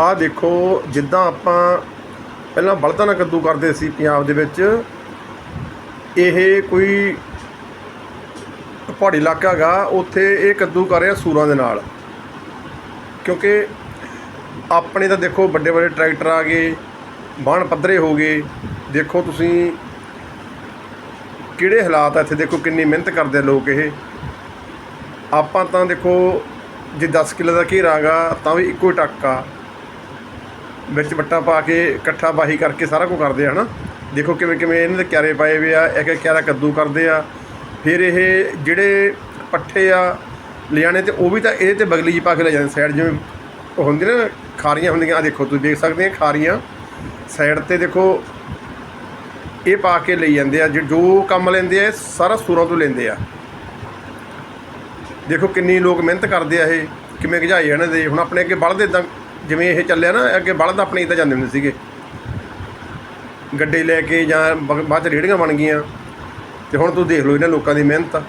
ਆਹ ਦੇਖੋ, ਜਿੱਦਾਂ ਆਪਾਂ ਪਹਿਲਾਂ ਬਲਦਾਂ ਨਾਲ ਕੱਦੂ ਕਰਦੇ ਸੀ ਪੰਜਾਬ ਦੇ ਵਿੱਚ, ਇਹ ਕੋਈ ਪਹਾੜੀ ਇਲਾਕਾ ਹੈਗਾ, ਉੱਥੇ ਇਹ ਕੱਦੂ ਕਰ ਰਿਹਾ ਸੂਰਾਂ ਦੇ ਨਾਲ। ਕਿਉਂਕਿ ਆਪਣੇ ਤਾਂ ਦੇਖੋ, ਵੱਡੇ ਵੱਡੇ ਟਰੈਕਟਰ ਆ ਗਏ ਬਾਣ ਪੱਧਰੇ ਹੋ ਗਏ। ਦੇਖੋ ਤੁਸੀਂ ਕਿਹੜੇ ਹਾਲਾਤ ਆ ਇੱਥੇ, ਦੇਖੋ ਕਿੰਨੀ ਮਿਹਨਤ ਕਰਦੇ ਆ ਲੋਕ ਇਹ। ਆਪਾਂ ਤਾਂ ਦੇਖੋ, ਜੇ 10 ਕਿਲੋ ਦਾ ਘੇਰਾ ਹੈਗਾ ਤਾਂ ਵੀ ਇੱਕੋ ਹੀ ਟੱਕਾ ਵਿੱਚ ਵੱਟਾ ਪਾ ਕੇ ਇਕੱਠਾ ਬਾਹੀ ਕਰਕੇ ਸਾਰਾ ਕੁਝ ਕਰਦੇ ਆ, ਹਨਾ? ਦੇਖੋ ਕਿਵੇਂ ਕਿਵੇਂ ਇਹਨਾਂ ਦੇ ਕਿਆਰੇ ਪਾਏ ਹੋਏ ਆ, ਇੱਕ ਇੱਕ ਕਿਆਰਾ ਕੱਦੂ ਕਰਦੇ ਆ। ਫਿਰ ਇਹ ਜਿਹੜੇ ਪੱਠੇ ਆ ਲਿਆਣੇ ਤੇ ਉਹ ਵੀ ਤਾਂ ਇਹਦੇ ਤੇ ਬਗਲੀ ਜੀ ਪਾ ਕੇ ਲੈ ਜਾਂਦੇ ਸਾਈਡ, ਜਿਵੇਂ ਉਹ ਹੁੰਦੀ ਨਾ, ਖਾਰੀਆਂ ਹੁੰਦੀਆਂ ਆ ਦੇਖੋ ਤੁਸੀਂ ਦੇਖ ਸਕਦੇ ਆ ਖਾਰੀਆਂ। ਸਾਈਡ ਤੇ ਦੇਖੋ, ਇਹ ਪਾ ਕੇ ਲਈ ਜਾਂਦੇ ਆ, ਜੋ- ਜੋ ਕੰਮ ਲੈਂਦੇ ਆ, ਇਹ ਸਾਰਾ ਸੂਰਾਂ ਤੋਂ ਲੈਂਦੇ ਆ। ਦੇਖੋ ਕਿੰਨੀ ਲੋਕ ਮਿਹਨਤ ਕਰਦੇ ਆ ਇਹ, ਕਿਵੇਂ ਗਝਾਈ ਇਹਨਾਂ ਦੇ, ਹੁਣ ਆਪਣੇ ਅੱਗੇ ਬਲਦ ਇਦਾਂ ਜਿਵੇਂ ਇਹ ਚੱਲਿਆ ਨਾ, ਅੱਗੇ ਬਲਦ ਆਪਣੇ ਤਾਂ ਜਾਂਦੇ ਹੁੰਦੇ ਸੀਗੇ। ਗੱਡੇ ਲੈ ਕੇ ਜਾਂ ਬਾਅਦ ਚ ਰੇੜੀਆਂ ਬਣ ਗਈਆਂ। ਤੇ ਹੁਣ ਤੁਸੀਂ ਦੇਖ ਲਓ, ਇਹਨਾਂ ਲੋਕਾਂ ਦੀ ਮਿਹਨਤ